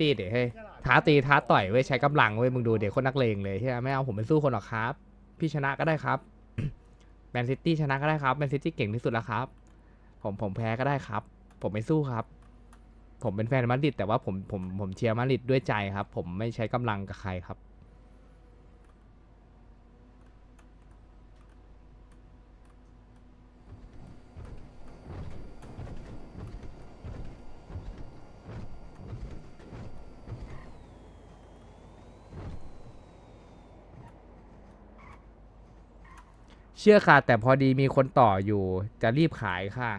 ตี้เดี๋ยวให้ท้าตีท้าต่อยเว้ยใช้กำลังเว้ยมึงดูเดี๋ยวคนนักเลงเลยใช่ไหมไม่เอาผมไปสู้คนหรอกครับ พี่ชนะก็ได้ครับแมนซิตี้ชนะก็ได้ครับแมนซิตี้เก่งที่สุดแล้วครับ ผมผมแพ้ก็ได้ครับ ผมไม่สู้ครับ ผมเป็นแฟนมาดริดแต่ว่าผมผมผมเชียร์มาดริดด้วยใจครับ ผมไม่ใช้กำลังกับใครครับ เชื่อค่ะ แต่พอดีมีคนต่ออยู่ จะรีบขายค่ะ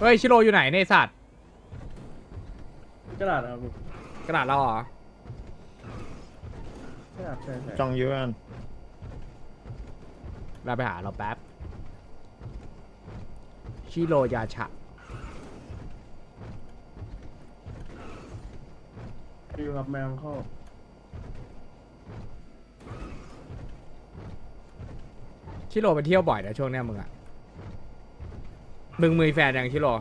เฮ้ย ชิโร่อยู่ไหนเนี่ยไอ้สัตว์ กระดาษนะครับลุงกระดาษเราเหรอ กระดาษใช่ใช่จองยูอันเราไปหาเราแป๊บ ชิโรยาชะ อยู่กับแมวเข้าชิโร่ไปเที่ยวบ่อยนะช่วงเนี้ยมึงอะมึงมือแฟนยังชิโร่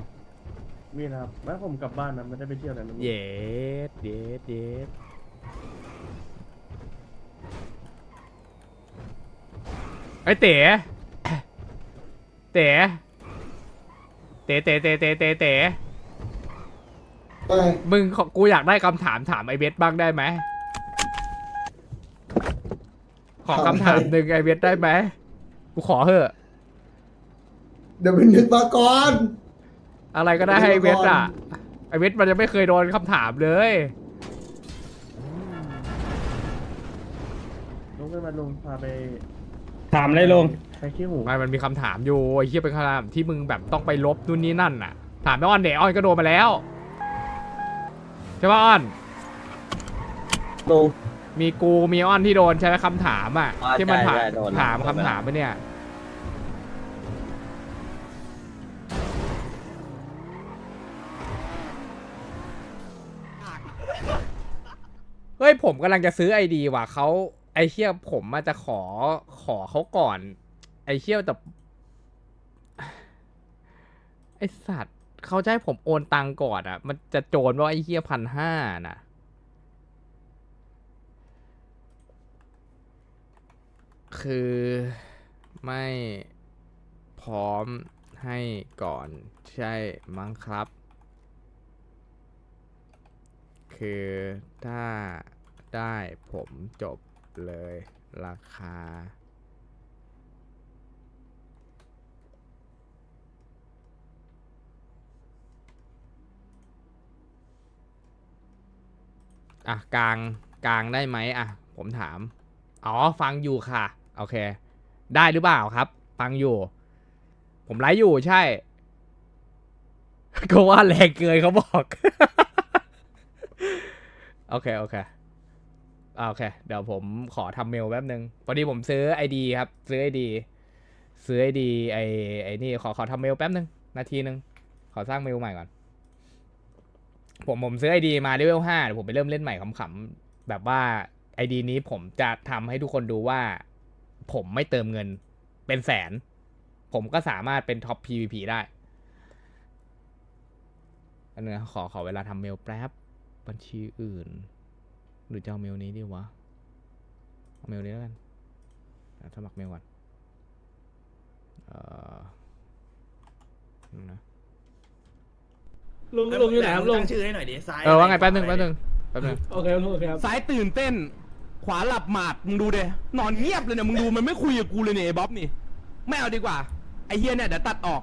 มีนะครับแม้ผมกลับบ้านนะไม่ได้ไปเที่ยวไหนนะเย็ดเย็ดเย็ดไอ้ยเต๋เต๋เต๋เต๋เต๋เต๋เต๋เต๋มึงขอกูอยากได้คำถามถามไอเวทบ้างได้ไหม ขอคำถามหนึ่งไอเวทได้ไหม กูขอเถอะ เดี๋ยวมันนึกมาก่อน อะไรก็ได้ให้ไอเวทอะไอเวทมันยังไม่เคยโดนคำถามเลยลุงขึ้นมาลุงพาไปถามเลยลุงไปขี้หูไม่มันมีคำถามอยู่ไอ้เหี้ยเป็นคำถามที่มึงแบบต้องไปลบนู่นนี่นั่นน่ะ ถามไอ้อ้อนเดออนก็โดนมาแล้วใช่ป่ะอ้อน ลุง มีกูมีอ้อนที่โดนใช่ไหมคำถามอะอ่าที่มันถามใช่ใช่โดน ถามโดนคำไปแล้วถามไปเนี่ย เฮ้ยผมกำลังจะซื้อไอดีว่ะเขาไอเชี่ยผมมาจะขอขอเขาก่อน ไอเชี่ยแต่ไอสัตว์เขาจะให้ผมโอนตังก่อนอะมันจะโจรว่าไอเชี่ยพันห้าน่ะคือไม่พร้อมให้ก่อนใช่มั้งครับ คือถ้า ได้ผมจบเลยราคา อะ กลางกลางได้ไหมอะ ผมถาม อ๋อ ฟังอยู่ค่ะ โอเค ได้หรือเปล่าครับ ฟังอยู่ ผมไลฟ์อยู่ใช่ ก็ว่าแรงเกินเขาบอก โอเค โอเค อ่าโอเค เดี๋ยวผมขอทำเมลแป๊บนึงพอดีผมซื้อไอดีครับ ซื้อไอดีซื้อไอดีไอไอนี่ขอขอทำเมลแป๊บนึง นาทีนึง ขอสร้างเมลใหม่ก่อน ผมผมซื้อไอดีมาเลเวลห้าเดี๋ยวผมไปเริ่มเล่นใหม่ขำๆแบบว่าไอดีนี้ผมจะทำให้ทุกคนดูว่า ผมไม่เติมเงินเป็นแสน ผมก็สามารถเป็นท็อป PVP ได้อันนึงขอขอเวลาทำเมลแป๊บบัญชีอื่น หรือจะเอาเมลนี้ดีวะ เอาเมลนี้แล้วกันเดี๋ยวสมัครเมลก่อนเอ่อนึงนะลุงลุงอยู่ไหนครับลุงตั้ชื่อให้หน่อยดิซ้ายเออว่าไงแป๊บนึงแป๊บนึงแป๊บนึงโอเคลุงโอเคครับซ้ายตื่นเต้น ขวาหลับหมาดมึงดูเดนอนเงียบเลยเนี่ยมึงดูมันไม่คุยกับกูเลยเนี่ยไอ้บ๊อบนี่ไม่เอาดีกว่าไอ้เฮียเนี่ยเดี๋ยวตัดออก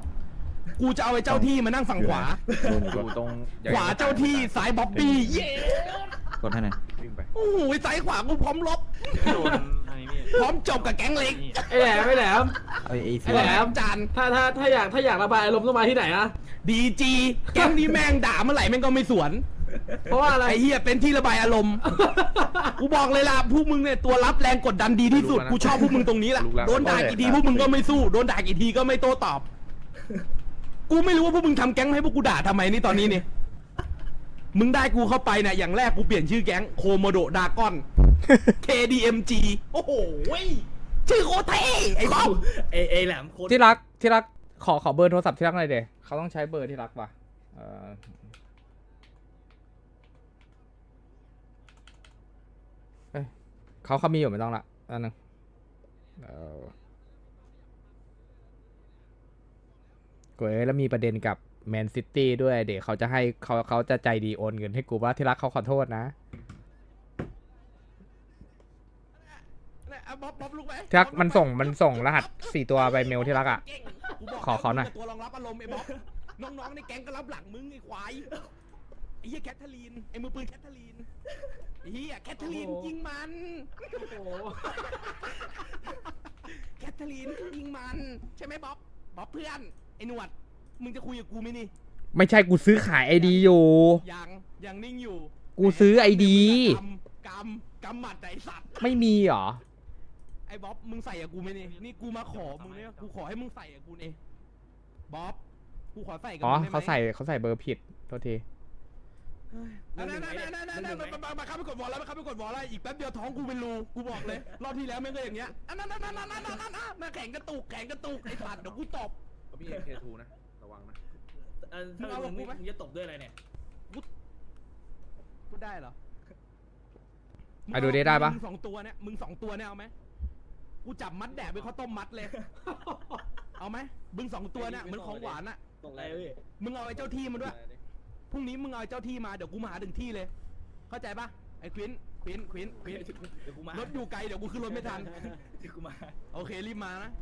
กูจะเอาไอ้เจ้าที่มานั่งฝั่งขวาอยู่ตรงขวาเจ้าที่ซ้ายบ๊อบบี้เย้กดให้หน่อย โอ้โหซ้ายขวากูพร้อมลบพร้อมจบกับแก๊งเล็กไอ้แหลมไอ้แหลมเอาเอไอ้ซีแหลม จานถ้าถ้าถ้าอยากถ้าอยากระบายอารมณ์ต้องมาที่ไหนอะดีจีแก๊งนี้แม่งด่าเมื่อไหร่แม่งก็ไม่สวน เพราะว่าอะไร ไอ้เฮียเป็นที่ระบายอารมณ์กูบอกเลยล่ะพวกมึงเนี่ยตัวรับแรงกดดันดีที่สุดกูชอบพวกมึงตรงนี้แหละโดนด่ากี่ทีพวกมึงก็ไม่สู้โดนด่ากี่ทีก็ไม่โต้ตอบ กูไม่รู้ว่าพวกมึงทำแก๊งให้พวกกูด่าทำไมนี่ตอนนี้นี่ มึงได้กูเข้าไปเนี่ยอย่างแรกกูเปลี่ยนชื่อแก๊งโคโมโดดากอน KDMG โอ้โหเว้ยชื่อโคตรเท่ไอ้บ๊อบเอเอแหลมโคตรที่รักที่รักขอขอเบอร์โทรศัพท์ที่รักหน่อยเดเขาต้องใช้เบอร์ที่รักป่ะเออเอ้ยเขาเขามีอยู่ไม่ต้องละอันนึงเออกูเอ้ยแล้วมีประเด็นกับ แมนซิตี้ด้วยเดี๋ยวเขาจะให้เขาเขาจะใจดีโอนเงินให้กูว่าที่รักเขาขอโทษนะอะบ๊อบบ๊อบลุกไหมที่รักมันส่งมันส่งรหัสสี่ตัวไปเมลที่รักอะกูบกขอขอหน่อย ตัวรองรับอารมณ์ไอ้บ๊อบน้องๆในแก๊งก็รับหลังมึงไอ้ควายไอ้เหี้ยแคทเธอรีนไอ้มือปืนแคทเธอรีนไอ้เหี้ยแคทเธอรีนยิงมันโอ้โหแคทเธอรีนยิงมัน ใช่ไหมบ๊อบบ๊อบเพื่อนไอ้หนวด มึงจะคุยกับกูไหมนี่ไม่ใช่กูซื้อขายไอดีอยู่ ยังยังนิ่งอยู่กูซื้อไอดี กำกำกำหมัดแต่ไอสัตว์ไม่มีเหรอ ไอบ๊อบมึงใส่กับกูไหมนี่นี่กูมาขอมึงเนี่ยกูขอให้มึงใส่กับกูเองบ๊อบกูขอใส่กับอ๋มึงได้ไหมเขาใส่เขาใส่เบอร์ผิดโทษที นั่นนั่นนั่นนั่นมามาข้าไปกดวอลแล้วมาข้าไปกดวอลแล้วอีกแป๊บเดียวท้องกูเป็นรูกูบอกเลยรอบที่แล้วแม่งก็อย่างเงี้ยอันนั้นนั่นนั่นนั่นนั่นนั่นนั่แข่งกระตุกแข่งกระตุกไอ้สัตว์เดี๋ยวกูตบพี่เอเคทูนะ ระวังนะเออถ้ามึงไม่มึงจะตบด้วยอะไรเนี่ยพูดได้เหรออะดูดิได้ปะ มึงสองตัวเนี่ยมึงสองตัวเนี่ยเอาไหมกูจับมัดแดดไปข้าวต้มมัดเลย เอาไหมมึงสองตัวเนี่ยเหมือนของหวานอะตกอะไรพี่มึงเอาไอ้เจ้าที่มาด้วย พรุ่งนี้มึงเอาไอ้เจ้าที่มาเดี๋ยวกูมาหาถึงที่เลย เข้าใจปะไอ้ควินควินควินควินเดี๋ยวกูมารถอยู่ไกลเดี๋ยวกูขึ้นรถไม่ทัน เดี๋ยวกูมา โอเครีบมานะ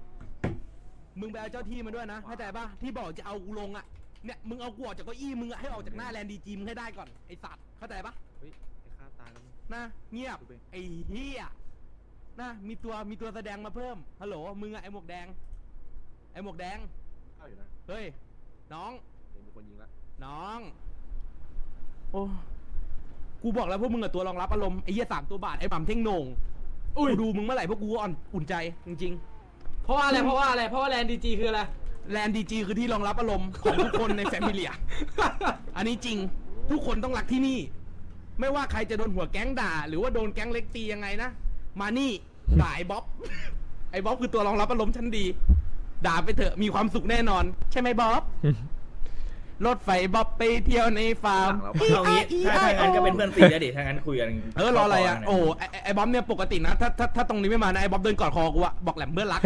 มึงไปเอาเจ้าที่มาด้วยนะเข้าใจปะที่บอกจะเอากูลงอะเนี่ยมึงเอากูออกจากเก้าอี้มึงอะให้ออกจากหน้าแลนดีจีมึงให้ได้ก่อนไอสัตว์เข้าใจปะเฮ้ยไอ้ฆ่าตายแล้วมึง นะเงียบดูดิไอ้เฮียนะมีตัวมีตัวแสดงมาเพิ่มฮัลโหลมึงอะไอหมวกแดง ไอหมวกแดงเข้าอยู่นะเฮ้ยน้อง เดี๋ยวมีคนยิงละน้อง โอ้ กูบอกแล้วพวกมึงอะตัวรองรับอารมณ์ไอ้เหี้ยสามตัวบาทไอ้หม่ำเท่งโหน่งกูดูมึงเมื่อไหร่พวกกูก็อ่อนอุ่นใจจริง เพราะว่าอะไร เพราะว่าอะไร เพราะว่าแลนดีจีคืออะไร แลนดีจีคือที่รองรับอารมณ์ของทุกคนในแฟมิเลีย อันนี้จริง ทุกคนต้องรักที่นี่ ไม่ว่าใครจะโดนหัวแก๊งด่า หรือว่าโดนแก๊งเล็กตียังไงนะ มานี่ด่าไอ้บ๊อบ ไอ้บ๊อบคือตัวรองรับอารมณ์ชั้นดี ด่าไปเถอะ มีความสุขแน่นอน ใช่ไหมบ๊อบ รถไฟบ๊อบไปเที่ยวในฟาร์ม เอางี้ถ้าถ้างั้นก็เป็นเพื่อนซีแล้วดิถ้างั้นคุยกันเออรออะไรอะโอ้ไอ้ไอ้ไอ้บ๊อบเนี่ยปกตินะถ้าถ้าถ้าตรงนี้ไม่มานะไอ้บ๊อบเดินกอดคอกูอะบอกแหลมเพื่อนรัก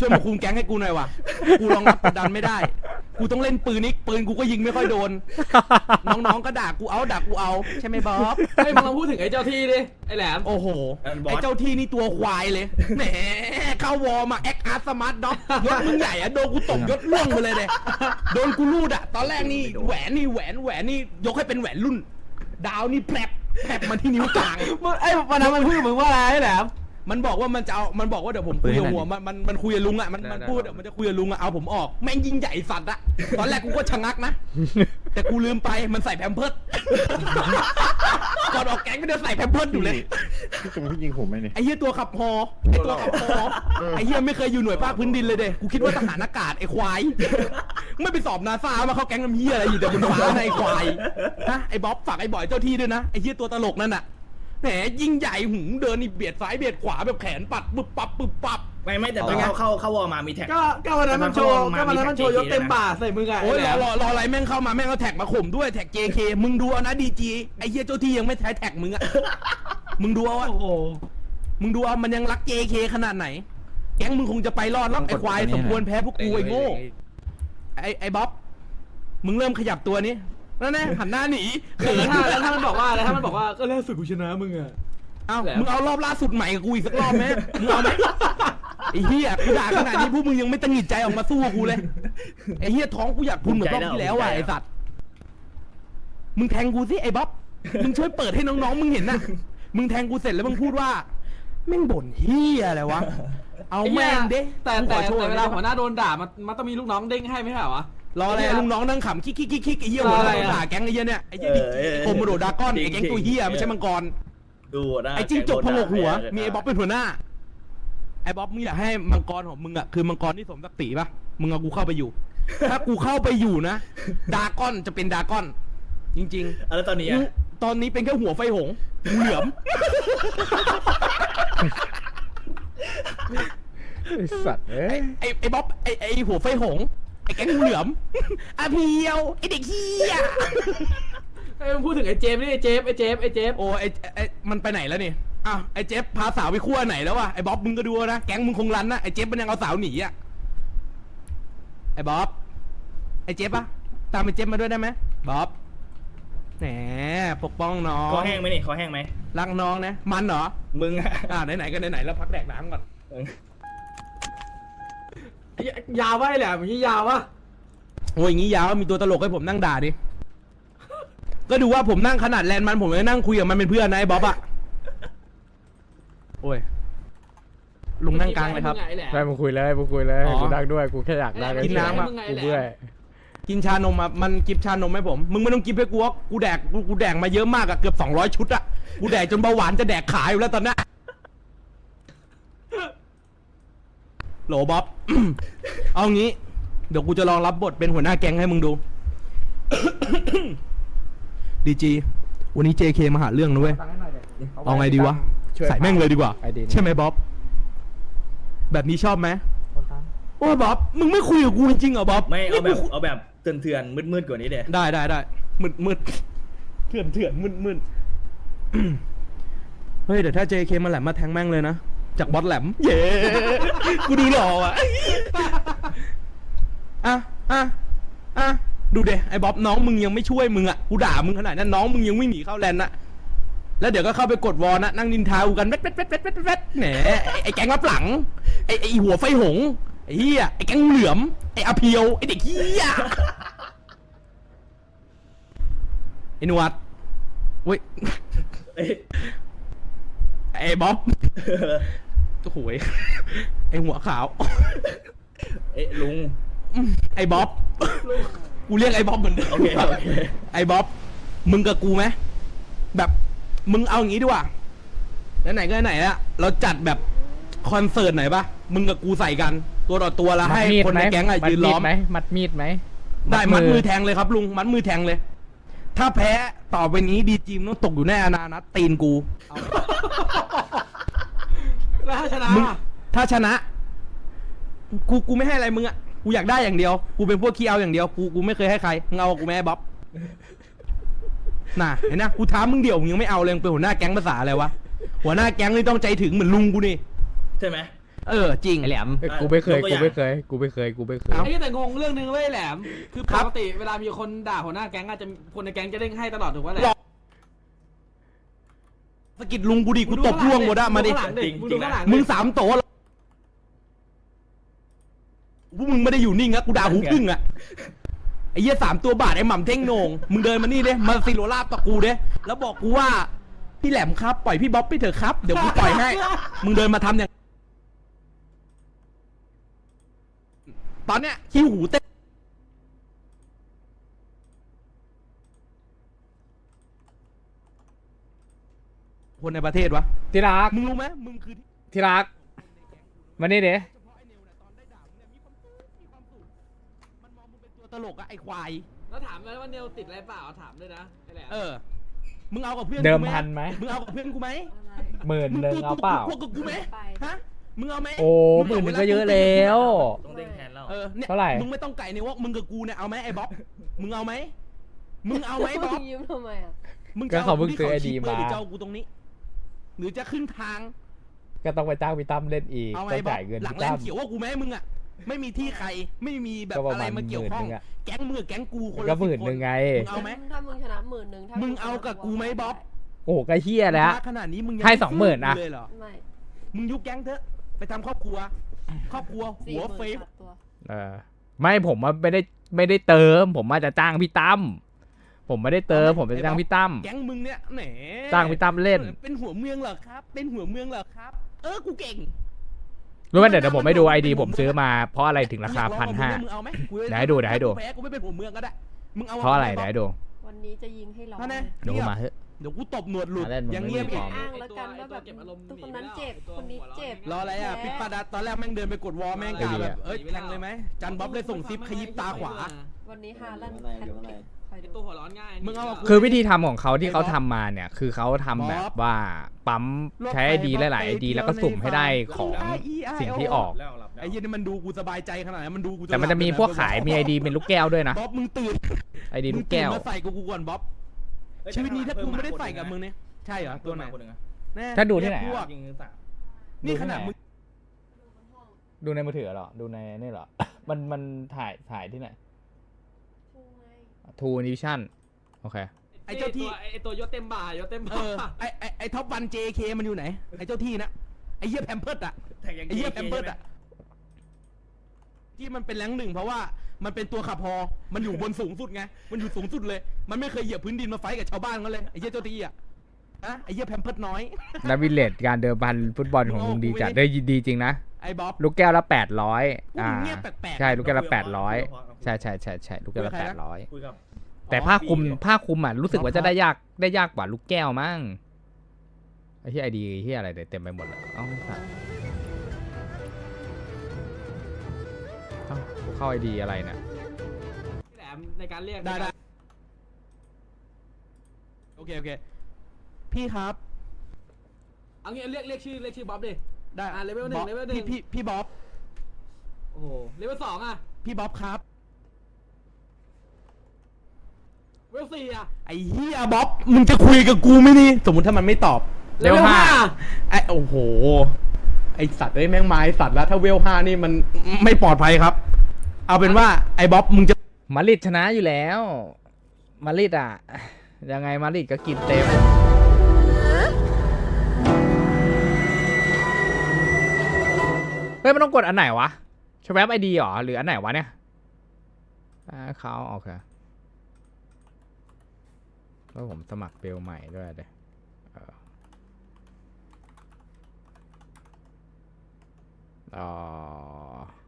ช่วยมาคุมแก๊งให้กูหน่อยว่ะกูรองรับกดดันไม่ได้ กูต้องเล่นปืนนี่ปืนกูก็ยิงไม่ค่อยโดน น้องๆก็ด่ากูเอาด่ากูเอา ใช่ไหมบ๊อบเฮ้ยมึงลองพูดถึงไอ้เจ้าที่ดิไอ้แหลม โอ้โหไอ้เจ้าที่นี่ตัวควายเลยแหม เข้าวอร์มาแอคอาร์ตสมาร์ทด็อกยศมึงใหญ่อะโดนกูตบยศล่วงไปเลยเลยโดนกูรูดอะตอนแรกนี่แหวนนี่แหวนแหวนนี่ยกให้เป็นแหวนรุ่น ดาวนี่แผลบแผลบมาที่นิ้วกลาง มึงไอ้วันนั้นมันพูดกับมึงว่าอะไรแหลม มันบอกว่ามันจะเอามันบอกว่าเดี๋ยวผมคุยกับหัวมันมันมันคุยกับลุงอะมันมันพูดเดี๋ยวมันจะคุยกับลุงอะเอาผมออกแม่งยิ่งใหญ่สัตว์อะตอนแรกกูก็ชะงักนะ แต่กูลืมไปมันใส่แพมเพิร์ดก่อนออกแก๊งก็เดินใส่แพมเพิร์ดอยู่เลยพี่จุงพี่ยิงผมไหมเนี่ยไอ้เหี้ยตัวขับฮอไอ้ตัวขับฮอไอ้เหี้ยไม่เคยอยู่หน่วยภาคพื้นดินเลยเด้กูคิดว่าทหารอากาศไอ้ควายไม่ไปสอบนาซามาเข้าแก๊งน้ำเหี้ยอะไรอยู่แต่บนฟ้าในะไอ้ควายฮะไอ้บ๊อบฝากไอ้บอยเจ้าที่ด้วยนะไอ้เหี้ยตัวตลกนั่นน่ะ แหมยิ่งใหญ่หูเดินนี่เบียดซ้ายเบียดขวาแบบแขนปัดปึ๊บปับปึ๊บปับ ไม่ไม่แต่ตอนเข้าเข้าเข้าวอลมามีแท็ก ก็ก็วันนั้นมันโชว์ก็วันนั้นมันโชว์ยศเต็มบ่าใส่มึงอะโอ้ยไแหรลอมรอรออะไรแม่งเข้ามาแม่งเอาแท็กมาข่มด้วยแท็ก JK มึงดูเอานะดีจีไอ้เหี้ยเจ้าที่ยังไม่ใช้แท็กมึงอะมึงดูเอาอะโอ้โหมึงดูเอามันยังรัก JK ขนาดไหน แก๊งมึงคงจะไปรอดแล้วไอ้ควายสมควรแพ้พวกกูไอ้โง่ไอ้ไอ้บ๊อบมึงเริ่มขยับตัวนี้ นั่นแน่หันหน้าหนีเขินแล้วถ้าแล้วถ้ามันบอกว่าแล้วถ้ามันบอกว่าก็ล่าสุดกูชนะมึงอะเอ้ามึงเอารอบล่าสุดใหม่กับกูอีกสักรอบไหมมึงเอาไหมไอ้เฮียกูด่าขนาดนี้พวกมึงยังไม่ตังหงิดใจออกมาสู้กับกูเลยไอ้เฮียท้องกูอยากพุนเหมือนรอบที่แล้วอะไอ้สัตว์มึงแทงกูสิไอ้บ๊อบมึงช่วยเปิดให้น้องๆมึงเห็นน่ะมึงแทงกูเสร็จแล้วมึงพูดว่าแม่งบ่นเฮียอะไรวะเอาแม่งเด้แต่กูขแต่อโทษแต่เวลาหัวหน้าโดนด่ามันมันต้องมีลูกน้องเด้งให้ไม่ใช่เหรอวะ รออะไรลุงน้องนั่งขำคิกคิกคิกคิกไอ้เหี้ยรหัอวอะไรอะไรอะด่าแก๊งไอ้เหี้ยเนี่ยไอ้เหี้ยดิเออเออโคโมโดดากอนจริงไอ้แก๊งตัวเหี้ยจริงไม่ใช่มังกรดูนะไอ้จิ้งจกพงกหัวแกงโดนด่ามีไอ้บ๊อบเป็นหัวหน้าไอ้บ๊อบมึงอยากให้มังกรของมึงอะคือมังกรที่สมศักดิ์ศรีปะมึงเอากูเข้าไปอยู่ ถ้ากูเข้าไปอยู่นะดากอนจะเป็นดากอน จริงอะแล้วตอนนี้ๆกูอะตอนนี้เป็นแค่หัวไฟหงส์งูเหลือมไอ้สัตว์เอ้ยไอ้ไอ้บ๊อบไอ้ไอ้หัวไฟหงส์ ไอ้แก๊งงูเหลือมอาเพียวไอ้เด็กเฮียไอ้ยมึงพูดถึงไอ้เจมส์นี่ไอ้เจมส์ไอ้เจมส์ไอ้เจมส์โอ้ไอ้ไอ้มันไปไหนแล้วนี่อ้าวไอ้เจฟพาสาวไปขั้วไหนแล้ววะไอ้บ๊อบมึงก็ดูนะแก๊งมึงคงรันนะไอ้เจฟมันยังเอาสาวหนีอะไอ้บ๊อบไอ้เจฟปะตามไอ้เจฟมาด้วยได้ไหมบ๊อบแหมปกป้องน้องคอแห้งไหมนี่คอแห้งไหมรักน้องนะมันเหรอมึงอะอ่าไหนๆก็ไหนๆแล้วพักแดกน้ำก่อนไอ้ ยาววะไอ้แหลมอย่างนี้ยาววะโอ้ยอย่างงี้ยาวมีตัวตลกให้ผมนั่งด่าดิ ก็ดูว่าผมนั่งขนาดแลนด์มันผมยังนั่งคุยกับมันเป็นเพื่อนนะไอ้บ๊อบอะโอ้ย ลุงนั่งกลางเลยครับมึไอ้แหลม ได้มึงคุยเลยมึงคุยเลยอ๋อกูนั่งด้วยกูแค่อยากนั่งไอ้กินน้ำอะ กูเบื่อกินชานมอะมันกิบชานมให้ผม มึงไม่ต้องกิบให้กูหรอกกูแดกกูกูแดกมาเยอะมากอะเกือบสองร้อยชุดอะกูแดกจนเบาหวานจะแดกขายอยู่แล้วตอนเนี้ย โหลบ๊อบ เอางี้ เดี๋ยวกูจะลองรับบทเป็นหัวหน้าแก๊งให้มึงดู ดีจี วันนี้ JK มาหาเรื่องนะเว้ย เอาไงดีวะช่วยใส่แม่งเลยดีกว่าไอดีนี้ใช่ไหมบ๊อบ แบบนี้ชอบไหมโอ้ยบ๊อบ มึงไม่คุยกับกูจริงๆเหรอบ๊อบไม่เอาแบนี่บกูเอาแบบเถื่อนๆมืดๆกว่านี้เด็ได้ได้ได้มืดมืดเถื่อนเถื่อนมืดมืดเฮ้ยเดี๋ยวถ้า JK มาแหลมมาแทงแม่งเลยนะ จากบอสแหลม เย้กูดูหล่อว่ะอะอะอะดูเดไอ้บ๊อบน้องมึงยังไม่ช่วยมึงอะกูด่ามึงขนาดนั้นน้องมึงยังไม่หนีเข้าแลนด์นะแล้วเดี๋ยวก็เข้าไปกดวอลนะนั่งนินทากูกันเวทเวทเวทเวทเวทเวทแหมไอ้ไอ้แก๊งรับหลังไอ้ไอ้หัวไฟหงไอ้เหี้ยไอ้แก๊งเหลือมไอ้อาเพียวไอ้เด็กเหี้ยไอ้หนวดเว้ยเอ้ยไอ้บ๊อบ โอ้โหย ไอ้หัวขาว เอ้ยลุงอืมไอ้บ๊อบ กูเรียกไอ้บ๊อบเหมือนเดิมโอเคโอเค ไอ้บ๊อบ มึงกับกูไหม แบบมึงเอาอย่างงี้ดีกว่าไหนๆก็ไหนๆละเราจัดแบบคอนเสิร์ตไหนปะมึงกับกูใส่กัน ตัวต่อตัวแล้วมัดให้มีดคนไหมในแก๊งอะมัดยืนมีล้อดมไหมมัดมีดไหมได้มัดมือแทงเลยครับลุง มัดมือแทงเลย ถ้าแพ้ต่อไปนี้ดีจีมต้องตกอยู่แน่อนานัดตีนกู แล้วถ้าชนะมึงอะถ้าชนะ กูกูไม่ให้อะไรมึงอะกูอยากได้อย่างเดียว กูเป็นพวกขี้เอาอย่างเดียว กูกูไม่เคยให้ใคร มึงเอากูไม่ให้บ๊อบ น่ะเห็นนะกูท้ามึงเดี่ยวมึงยังไม่เอาเลยมึงเป็นหัวหน้าแก๊งภาษาอะไรวะ หัวหน้าแก๊งนี่ต้องใจถึงเหมือนลุงกูนี่ ใช่ไหม เออ จริง ไอแหลม เอ้ยกูไม่เคย ยกตัวอกูย่าง ไม่เคย กูไม่เคย กูไม่เคยเอ้าไอ้แต่งงเรื่องนึงเว้ยแหลม คือคปรับกติเวลามีคนด่าหัวหน้าแก๊งอาจจะคนในแก๊งจะเด้งให้ตลอดถูกปะแหลหรมอก สะกิดลุงกูดิกูตบล่วงหมดอะมาดิข้งหลังดิมึงดูข้างหลังดิมึงสามโตะแล้วพวกมึงไม่ได้อยู่นิ่งอะกูด่าหูพึ่งอะไอ้เหี้ยสามตัวบาทไอ้หม่ำเท่งโหนงมึงเดินมานี่เด้มาซิโรลาบต่อกูเด้แล้วบอกกูว่าพี่แหลมครับปล่อยพี่บ๊อบไปเถอะครับเดี๋ยวกูปล่อยให้มึงเดินมาทำอย่างตอนเนี้ยขี้หูเต้น คนในประเทศวะ ที่รักมึงรู้ไหมมึงคือที่รักมานี่เด้เฉพาะไอ้เนวเนี่ยตอนได้ด่ามึงเนี่ยมีความสุขมีความสุขมันมองมึงเป็นตัวตลกอะไอ้ควาย แล้วถามเลยว่าเนวติดอะไรเปล่าถามด้วยนะไอ้แหลมเออ มึงเอากับเพื่อนเดิมกูไหพันไหมมึงเอากับเพื่อนกูไหมหมื่นมึงหนึ่งกูเอาเปล่า พวกกับกูไหมฮะ มึงเอาไหมโอ้หมื่นหนึ่งก็เยอะแล้ว ต้องเด้งแทนแล้วเออเนี่ยเท่าไหร่ มึงไม่ต้องไก่ในวอกมึงกับกูเนี่ยเอาไหมไอ้บ๊อบ มึงเอาไหม มึงเอาไหมบ๊อบยืมทำไมอะมึงก็จะเขาเพิ่งที่ซื้อไอดีชิปเปร์หรือมาจะเอากูตรงนี้ หรือจะครึ่งทางก็ต้องไปจ้างพี่ตั้มเล่นอีกเอาไหมต้องบ๊อบจ่ายเงินหลังพี่แรตั้งมเขียวว่ากูไหมมึงอะไม่มีที่ใครไม่มีแบบก็ประอะไรมาณมาเกี่ยวข้องหมื่นหนึ่งอะแก๊งมึงกับแก๊งกูคนก็ละหมื่น10หนึ่งไง มึงเอาไหมถ้ามึงชนะหมื่นหนึ่งถ้ามึมึงเอากับกูไหมบ๊อบ โอ้โหก็เฮี้ยแล้วมาขนาดนี้มึงยังให้ไสองหมื่นอะ เลยเหรอไม่มึงยุบแก๊งเถอะไปทำครอบครัว ครอบครัวสี่หัวหมื่นเฟมตัดตัวเออไม่ผมว่าไม่ได้ไม่ได้เติม ผมมาจะจ้างพี่ตั้ม ผมไม่ได้เติมผมจะจ้างพี่ตั้มแก๊งมึงเนี่ยแหมจ้างพี่ตั้มเล่น เป็นหัวเมืองเหรอครับ เป็นหัวเมืองเหรอครับ เออกูเก่งรู้ไหมเดี๋ยวเดี๋ยวผมให้ดูไอดีผมซื้อมาเพราะอะไรถึงราคาพันห้ามึงเอาไหมกูเดี๋ยวให้ดูเดี๋ยวให้ดูแพ้กูไม่เป็นหัวเมืองก็ได้มึงเอาเพราะอะไรเดี๋ยวให้ดูวันนี้จะยิงให้ร้องนั่นแน่เดี๋ยวกูมาเฮ้ยเดี๋ยวกูตบหนวดหลุดอะเล่นมึงอย่างเงียบไม่อีมีกความอ้างแล้วกันว่าแบบตัวคนนั้นเจ็บคนนี้เจ็บรออะไรอะแพ้ปิดปาดัดตอนแรกแม่งเดินไปกดวอลแม่งกล่าวแบบเอ้ยแทงเลยไหมจันบ๊อบเลยส่งซิปขยิบตาขวาวันนี้ฮาลันแฮตทริกคอย ไอ้ดูตัวหัวร้อนง่ายมึงเอาคือวิธีทำของเขาที่เขาทำมาเนี่ย คือเขาทำแบบว่าปั๊มใช้ไอดีหลายๆไอดีแล้วก็สุ่มให้ได้ของสิ่งที่ออก แล้วหลับแล้วไอ้เหี้ยนี่มันดูกูสบายใจขนาดไหนมันดูกูแต่มันจะมีพวกขายมีไอดีเป็นลูกแก้วด้วยนะบ๊อบมึงตื่นไอดีลูกแก้ว มึงตื่นมาใส่กูกูก่อนบ๊อบเอ้ยชีวิตนี้ถ้าเพิ่กูมไม่ได้คนใส่นึ่งกับนะมึงเนี่ยใช่เหรอเพิ่ตัวมไหนมาคนหนึ่งอะแน่ถ้าดูที่ไหนเรียกพวอะกยิงสามนี่ขนาดมึงดูในมือถือเหรอ ดูในนี่เหรอ มันมันถ่ายถ่ายที่ไหนชูไง ทูนิวิชั่นโอเค ไอ้เจ้าที่ ไอ้ตัวยศเต็มบ่ายศเต็มเอบ่าอไอ้ไอ้ไอ้ท็อปวัน JK มันอยู่ไหน ไอ้เจ้าที่นะไอ้เหี้ยแพมเพิร์ดอะแท็กยังไอ้เหี้ย JK แพมเพิร์ดอะที่มันเป็นแรงค์หนึ่งเพราะว่ามันเป็นตัวขับพอมันอยู่บนสูงสุดไงมันอยู่สูงสุดเลย มันไม่เคยเหยียบพื้นดินมาไฟท์กับชาวบ้านเขาเลยไอ้เหี้ยเจ้าที่อะอะไอ้เหี้ยแพมเพิร์ดน้อย นักวิลเลจการเดิมพันฟุตบอลของลุงดีจัดได้ดีจริงนะ ไอ้บ๊อบ ลูกแก้วละแปดร้อยพวกอ่ามึงเงียบแปลกๆใช่ลูกแก้วละคุแปยดกับร้อยคุยกับใช่ใช่ใช่ใช่ลูกแก้วละคุยแปกับใครดนะร้อยคุยกับแต่ผ้าคลุมอ๋อผ้าคลุมอะรู้สึกว่าครับจะได้ยากได้ยากกว่าลูกแก้วมั้งไอ้ที่ไอดีที่อะไรเนี่ยเต็มไปหมดเลยเอ้าสัตว์เอ้ากูเข้าไอดีอะไรเนี่ยแหลมในการเรียกได้ได้โอเคโอเคพี่ครับ เอางี้เรียกเรียกชื่อเรียกชื่อบ๊อบดิ ได้อะ level หนึ่งบ๊อบ level หนึ่ง พี่พี่พี่บ๊อบโอ้โหเลเวลสองอะพี่บ๊อบครับเวลสี่อะไอ้เฮียบ๊อบมึงจะคุยกับกูไหมนี่สมมติถ้ามันไม่ตอบเลเวลห้าไอ้โอ้โห ไอสัตว์เอ้ยแม่งไม้สัตว์แล้ว ถ้าเวลห้านี่มันไม่ปลอดภัยครับ เอาเป็นว่าไอ้บ๊อบมึงจะ มาดริดชนะอยู่แล้ว มาดริดอะ ยังไงมาดริดก็กินเต็ม ฮ้ยมันต้องกดอันไหนวะชแวบไอดีหรอ หรืออันไหนวะเนี่ยเขาโอเคแล้วผมสมัครเบลใหม่ด้วยเดี๋ยวเออ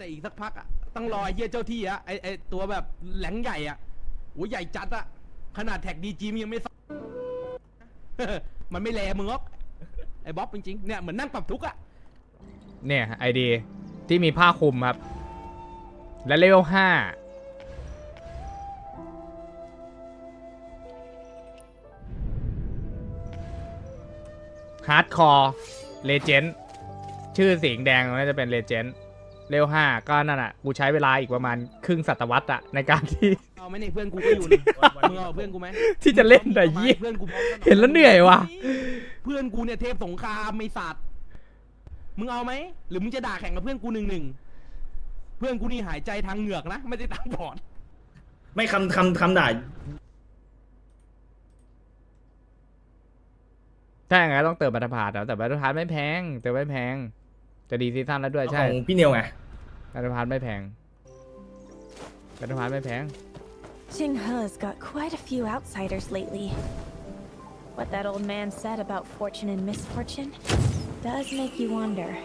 แต่อีกสักพักอะต้องรอไอ้เฮียเจ้าที่อะไอไอตัวแบบแหลงใหญ่อะโอ้ยใหญ่จัดอะขนาดแท็กดีจีมยังไม่ซ้ำมันไม่แลมึงหรอกไอ้บ๊อบจริงๆเนี่ยเหมือนนั่งปรับทุกข์อะเนี่ยไอดีที่มีผ้าคลุมครับ และเลเวลห้าฮาร์ดคอร์เลเจนด์ชื่อสีแดงน่าจะเป็นเลเจนด์ เลเวลห้าก็นั่นอะกูใช้เวลาอีกประมาณครึ่งศตวรรษอะในการที่ เอาไหมเนี่ยเพื่อนกูก็อยู่นี่มึงเอาเพื่อนกูไหมที่จะเล่นแต่ยี่เพื่อนกูพร้อมกัเห็นแล้วเหนื่อยว่ะเพื่อนกูเนี่ยเทพสงครามไม่สัตว์มึงเอาไหมหรือมึงจะด่าแข่งกับเพื่อนกูหนึ่งหนึ่งเพื่อนกูนี่หายใจทางเหงือกนะไม่ได้ทางปอดไม่คำคำคำด่าถ้าอย่างนั้นต้องเติมบัตรพาร์ทแต่บัตรพาร์ทไม่แพง เติมไม่แพง จะดีซีซั่นแล้วด้วยขใช่องพี่เนียวไงบัตรพาร์ทไม่แพงบัตรพาร์ทไม่แพง Jing He's got quite a few outsiders lately. What that old man said about fortune and misfortune does make you wonder.